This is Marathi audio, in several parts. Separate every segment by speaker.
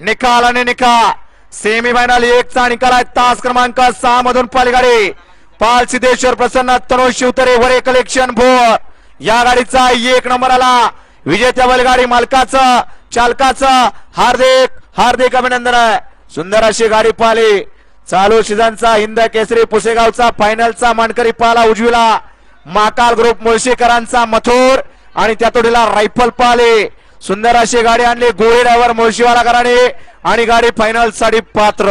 Speaker 1: निकाल आणि निकाल. सेमी फायनल एकचा निकाल आहे. तास क्रमांक सहा मधून पालगाडी पाल सिद्धेश्वर प्रसन्न तनोज शिवतरे वरे कलेक्शन भोर. या गाडीचा एक नंबर आला. विजेत्या बैलगाडी मालकाचं चालकाचं हार्दिक हार्दिक अभिनंदन आहे. सुंदर अशी गाडी पाहिली. चालू सीझनचा हिंद केसरी पुसेगावचा फायनलचा मानकरी पाला उजवीला. माकाल ग्रुप मुळशीकरांचा मथुर आणि त्या तोडीला रायफल पाले सुंदर अशी गाडी आणली. गोळी ड्रायव्हर मुळशीवालाकराने आणि गाडी फायनलसाठी पात्र.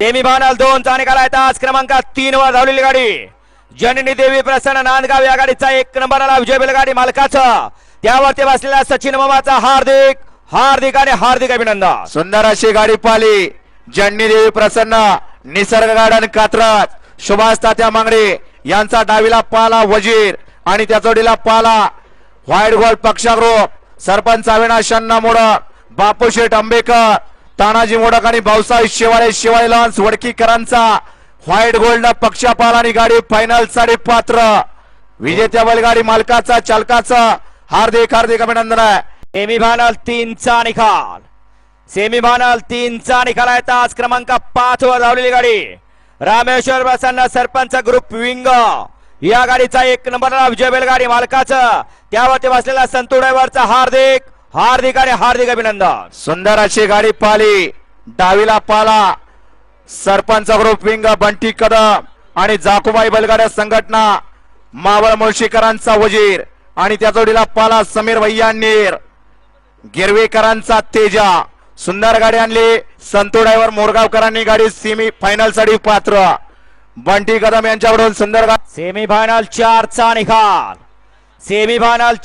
Speaker 2: सेमी फायनल दोन चा निकाल आहे क्रमांक तीन वर धावलेली गाडी. जननी देवी प्रसन्न नांदगाव या गाडीचा एक नंबर आला. विजय बैलगाडी मालकाचा. त्यावरती बसलेला सचिन मामाचा हार्दिक हार्दिक आणि हार्दिक अभिनंदन.
Speaker 1: सुंदर अशी गाडी पाली जन्नी देवी प्रसन्न निसर्ग गार्डन कात्रज सुभाष तात्या मांगडे यांचा डावीला पाला वजीर आणि त्या जोडीला पाला. व्हाईट गोल्ड पक्षाग्रुप सरपंच अविनाश अण्णा मोडक बापू शेठ आंबेकर तानाजी मोडक आणि भाऊसाहेब शिवाळे शिवाळे लॉन्स वडकीकरांचा व्हाईट गोल्ड पक्षापाल आणि गाडी फायनलसाठी पात्र. विजेत्या बैलगाडी मालकाचा चालकाचा हार्दिक हार्दिक अभिनंदन आहे.
Speaker 2: सेमी फायनल निकाल. सेमी फायनल निकाल आहे. तास क्रमांक पाच वर धावलेली गाडी. Rameshwar Prasanna sarpanch group wing. या गाडीचा एक नंबर विजय बैलगाडी मालकाचं त्यावरती बसलेला संतू ड्रायव्हरचा हार्दिक हार्दिक आणि हार्दिक अभिनंदन.
Speaker 1: सुंदर अशी गाडी पाली डावीला पाला सरपंच ग्रुप विंग बंटी कदम आणि जाकुबाई बलगाड्या संघटना मावळ मुळशीकरांचा वजीर आणि त्या जोडीला पाला समीर भैयानीर गिरवेकरांचा तेजा सुंदर गाडी आणली संतो ड्रायव्हर मोरगावकरांनी गाडी सेमी फायनलसाठी पात्र. बंटी कदम यांच्याकडून सुंदर गाडी
Speaker 2: सेमी फायनल चार चा निकाल. सेमी फायनल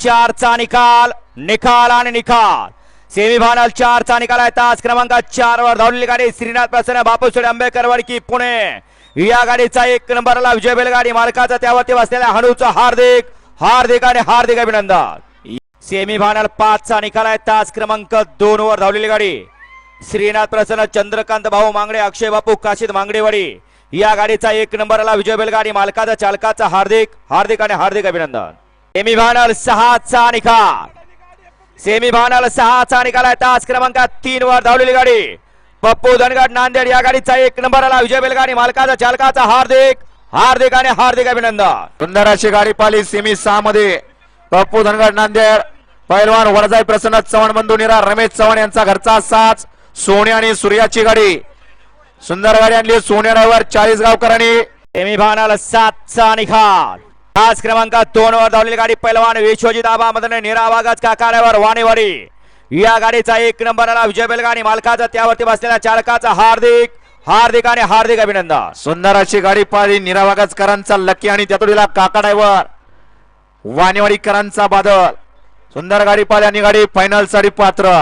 Speaker 2: निकाल निकाल आणि निकाल. सेमी फायनल निकाल आहे. तास क्रमांक चार वर धावलेली गाडी श्रीनाथ प्रसन्न बापूसोडे आंबेडकर वडकी पुणे. या गाडीचा एक नंबरला विजय बैलगाडी मालकाचा त्यावरती बसलेल्या हनुचा हार्दिक हार्दिक आणि हार्दिक अभिनंदन. सेमी फायनल पाच चा निकाल आहे. तास क्रमांक दोन वर धावलेली गाडी. श्रीनाथ प्रसन्न चंद्रकांत भाऊ मांगडे अक्षय बापू काशीद मांगडेवाडी. या गाडीचा एक नंबरला विजय बैलगाडी मालकाचा चालकाचा हार्दिक हार्दिक आणि हार्दिक अभिनंदन. सेमी फायनल सहाचा निकाल सेमी फायनल सहाचा निकाल आहे तास क्रमांक तीन वर धावलेली गाडी. पप्पू धनगड नांदेड या गाडीचा एक नंबरला विजय बैलगाडी मालकाचा चालकाचा हार्दिक हार्दिक आणि हार्दिक अभिनंदन.
Speaker 1: सुंदर अशी गाडी पाली सेमी सहा मध्ये. पप्पू धनगड नांदेड पैलवान वरजाई प्रसन्न चव्हाण बंधू निरा रमेश चव्हाण यांचा घरचा साच सोने आणि सूर्याची गाडी. सुंदर गाडी आणली सोन्या ड्रायव्हर चाळीस गावकरांनी
Speaker 2: सेमी फायनल सातचा निकाल तास क्रमांकात दोन वर धावलेली गाडी पैलवान विश्वजित आबा मदन निरावागत काकाऱ्यावर वाणीवाडी या गाडीचा एक नंबर विजय बेलगाणी मालकाचा. त्यावरती बसलेल्या चालकाचा हार्दिक हार्दिक आणि हार्दिक अभिनंदन.
Speaker 1: सुंदर अशी गाडी पाहिली निरावागजकरांचा लकी आणि त्यातोडीला काका ड्रायव्हर वाणीवाडीकरांचा बादल. सुंदर गाडी पाहिली आणि गाडी फायनलसाठी पात्र.